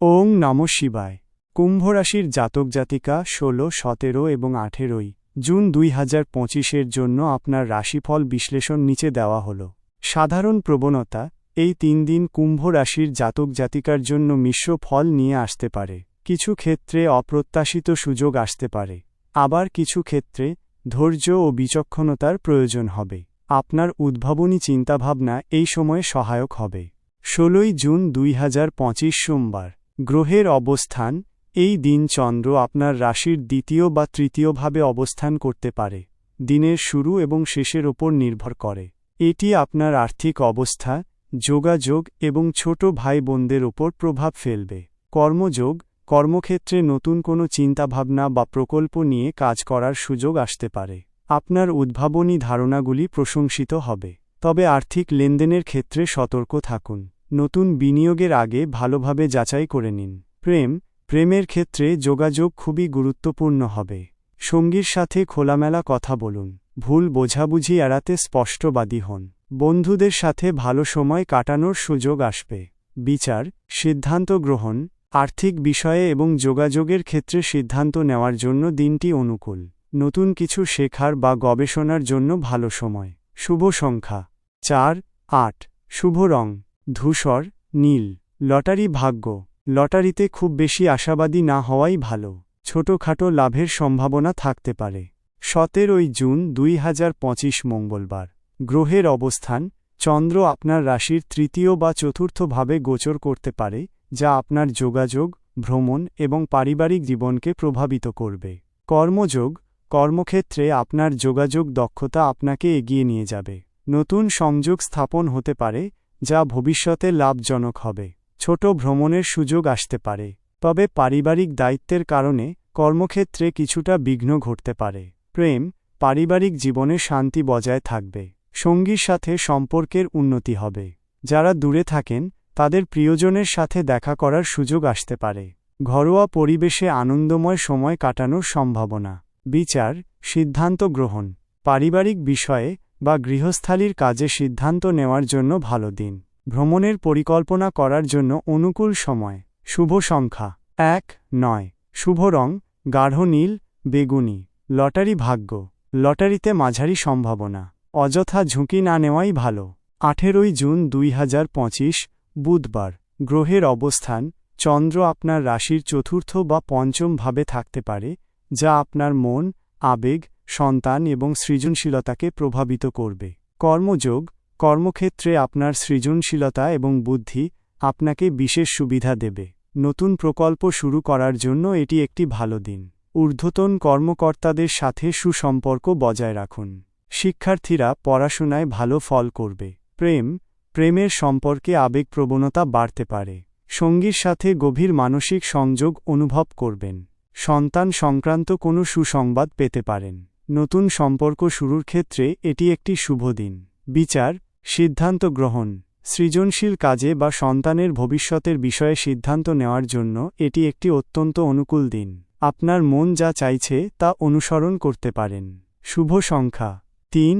ওং নম শিবায়। কুম্ভ রাশির জাতক জাতিকা ষোলো, সতেরো এবং আঠেরোই জুন দুই হাজার পঁচিশের জন্য আপনার রাশিফল বিশ্লেষণ নিচে দেওয়া হল। সাধারণ প্রবণতা, এই তিন দিন কুম্ভ রাশির জাতক জাতিকার জন্য মিশ্র ফল নিয়ে আসতে পারে। কিছু ক্ষেত্রে অপ্রত্যাশিত সুযোগ আসতে পারে। আবার কিছু ক্ষেত্রে ধৈর্য ও বিচক্ষণতার প্রয়োজন হবে। আপনার উদ্ভাবনী চিন্তাভাবনা এই সময়ে সহায়ক হবে। ষোলোই জুন দুই হাজার পঁচিশ সোমবার। গ্রহের অবস্থান, এই দিন চন্দ্র আপনার রাশির দ্বিতীয় বা তৃতীয়ভাবে অবস্থান করতে পারে, দিনের শুরু এবং শেষের ওপর নির্ভর করে। এটি আপনার আর্থিক অবস্থা, যোগাযোগ এবং ছোট ভাই বোনদের ওপর প্রভাব ফেলবে। কর্মযোগ, কর্মক্ষেত্রে নতুন কোনো চিন্তাভাবনা বা প্রকল্প নিয়ে কাজ করার সুযোগ আসতে পারে। আপনার উদ্ভাবনী ধারণাগুলি প্রশংসিত হবে। তবে আর্থিক লেনদেনের ক্ষেত্রে সতর্ক থাকুন। নতুন বিনিয়োগের আগে ভালোভাবে যাচাই করে নিন। প্রেম, প্রেমের ক্ষেত্রে যোগাযোগ খুবই গুরুত্বপূর্ণ হবে। সঙ্গীর সাথে খোলামেলা কথা বলুন। ভুল বোঝাবুঝি এড়াতে স্পষ্টবাদী হন। বন্ধুদের সাথে ভালো সময় কাটানোর সুযোগ আসবে। বিচার, সিদ্ধান্ত গ্রহণ, আর্থিক বিষয়ে এবং যোগাযোগের ক্ষেত্রে সিদ্ধান্ত নেওয়ার জন্য দিনটি অনুকূল। নতুন কিছু শেখার বা গবেষণার জন্য ভালো সময়। শুভ সংখ্যা। চার, আট। শুভ রং। ধূসর, নীল, লটারি ভাগ্য। লটারিতে খুব বেশি আশাবাদী না হওয়াই ভালো। ছোটখাটো লাভের সম্ভাবনা থাকতে পারে। সতেরোই জুন দুই হাজার পঁচিশ মঙ্গলবার। গ্রহের অবস্থান, চন্দ্র আপনার রাশির তৃতীয় বা চতুর্থভাবে গোচর করতে পারে, যা আপনার যোগাযোগ, ভ্রমণ এবং পারিবারিক জীবনকে প্রভাবিত করবে। কর্মযোগ, কর্মক্ষেত্রে আপনার যোগাযোগ দক্ষতা আপনাকে এগিয়ে নিয়ে যাবে। নতুন সংযোগ স্থাপন হতে পারে যা ভবিষ্যতে লাভজনক হবে। ছোট ভ্রমণের সুযোগ আসতে পারে, তবে পারিবারিক দায়িত্বের কারণে কর্মক্ষেত্রে কিছুটা বিঘ্ন ঘটতে পারে। প্রেম, পারিবারিক জীবনে শান্তি বজায় থাকবে, সঙ্গীর সাথে সম্পর্কের উন্নতি হবে। যারা দূরে থাকেন, তাদের প্রিয়জনের সাথে দেখা করার সুযোগ আসতে পারে। ঘরোয়া পরিবেশে আনন্দময় সময় কাটানোর সম্ভাবনা। বিচার, সিদ্ধান্ত গ্রহণ। পারিবারিক বিষয়ে বা গৃহস্থালির কাজে সিদ্ধান্ত নেওয়ার জন্য ভালো দিন। ভ্রমণের পরিকল্পনা করার জন্য অনুকূল সময়। শুভ সংখ্যা। এক, নয়। শুভ রং, গাঢ় নীল, বেগুনি। লটারি ভাগ্য। লটারিতে মাঝারি সম্ভাবনা। অযথা ঝুঁকি না নেওয়াই ভালো। আঠেরোই জুন দুই হাজার পঁচিশ, বুধবার। গ্রহের অবস্থান, চন্দ্র আপনার রাশির চতুর্থ বা পঞ্চম ভাবে থাকতে পারে, যা আপনার মন, আবেগ সন্তান এবং সৃজনশীলতাকে প্রভাবিত করবে। কর্মযোগ, কর্মক্ষেত্রে আপনার সৃজনশীলতা এবং বুদ্ধি আপনাকে বিশেষ সুবিধা দেবে। নতুন প্রকল্প শুরু করার জন্য এটি একটি ভালো দিন। ঊর্ধ্বতন কর্মকর্তাদের সাথে সুসম্পর্ক বজায় রাখুন। শিক্ষার্থীরা পড়াশোনায় ভালো ফল করবে। প্রেম, প্রেমের সম্পর্কে আবেগপ্রবণতা বাড়তে পারে। সঙ্গীর সাথে গভীর মানসিক সংযোগ অনুভব করবেন। সন্তান সংক্রান্ত কোনো সুসংবাদ পেতে পারেন। নতুন সম্পর্ক শুরুর ক্ষেত্রে এটি একটি শুভ দিন। বিচার, সিদ্ধান্ত গ্রহণ, সৃজনশীল কাজে বা সন্তানের ভবিষ্যতের বিষয়ে সিদ্ধান্ত নেওয়ার জন্য এটি একটি অত্যন্ত অনুকূল দিন। আপনার মন যা চাইছে তা অনুসরণ করতে পারেন। শুভ সংখ্যা, তিন,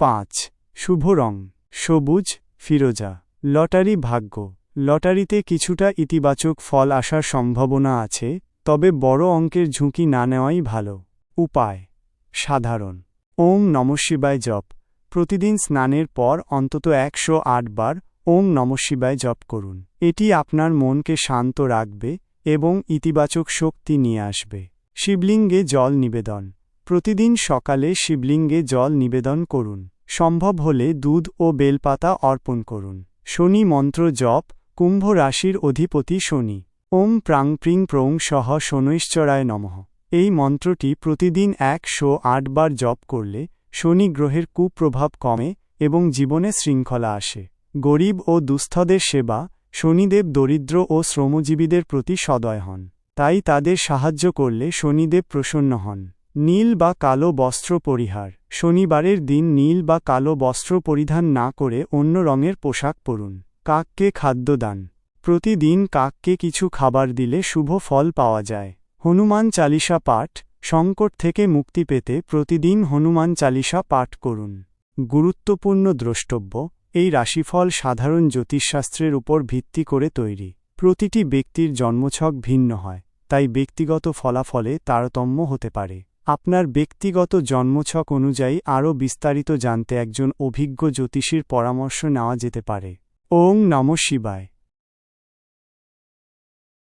পাঁচ। শুভ রং, সবুজ, ফিরোজা। লটারি ভাগ্য, লটারিতে কিছুটা ইতিবাচক ফল আসার সম্ভাবনা আছে, তবে বড় অঙ্কের ঝুঁকি না নেওয়াই ভালো। উপায় সাধারণ। ওম নমশিবায় জপ। প্রতিদিন স্নানের পর অন্তত একশো আট বার ওম নমশিবায় জপ করুন। এটি আপনার মনকে শান্ত রাখবে এবং ইতিবাচক শক্তি নিয়ে আসবে। শিবলিঙ্গে জল নিবেদন। প্রতিদিন সকালে শিবলিঙ্গে জল নিবেদন করুন। সম্ভব হলে দুধ ও বেলপাতা অর্পণ করুন। শনি মন্ত্র জপ। কুম্ভ রাশির অধিপতি শনি। ওম প্রাং প্রিং প্রং সহ শনৈশ্চরায় নমঃ। এই মন্ত্রটি প্রতিদিন একশো আট বার জপ করলে শনি গ্রহের কুপ্রভাব কমে এবং জীবনে শৃঙ্খলা আসে। গরিব ও দুস্থদের সেবা, শনিদেব দরিদ্র ও শ্রমজীবীদের প্রতি সদয় হন। তাই তাদের সাহায্য করলে শনিদেব প্রসন্ন হন। নীল বা কালো বস্ত্র পরিহার। শনিবারের দিন নীল বা কালো বস্ত্র পরিধান না করে অন্য রঙের পোশাক পরুন। কাককে খাদ্যদান। প্রতিদিন কাককে কিছু খাবার দিলে শুভ ফল পাওয়া যায়। হনুমান চালিসা পাঠ, সংকট থেকে মুক্তি পেতে প্রতিদিন হনুমান চালিসা পাঠ করুন। গুরুত্বপূর্ণ দ্রষ্টব্য, এই রাশিফল সাধারণ জ্যোতিষশাস্ত্রের উপর ভিত্তি করে তৈরি। প্রতিটি ব্যক্তির জন্মছক ভিন্ন হয়, তাই ব্যক্তিগত ফলাফলে তারতম্য হতে পারে। আপনার ব্যক্তিগত জন্মছক অনুযায়ী আরও বিস্তারিত জানতে একজন অভিজ্ঞ জ্যোতিষীর পরামর্শ নেওয়া যেতে পারে। ওং নম শিবায়।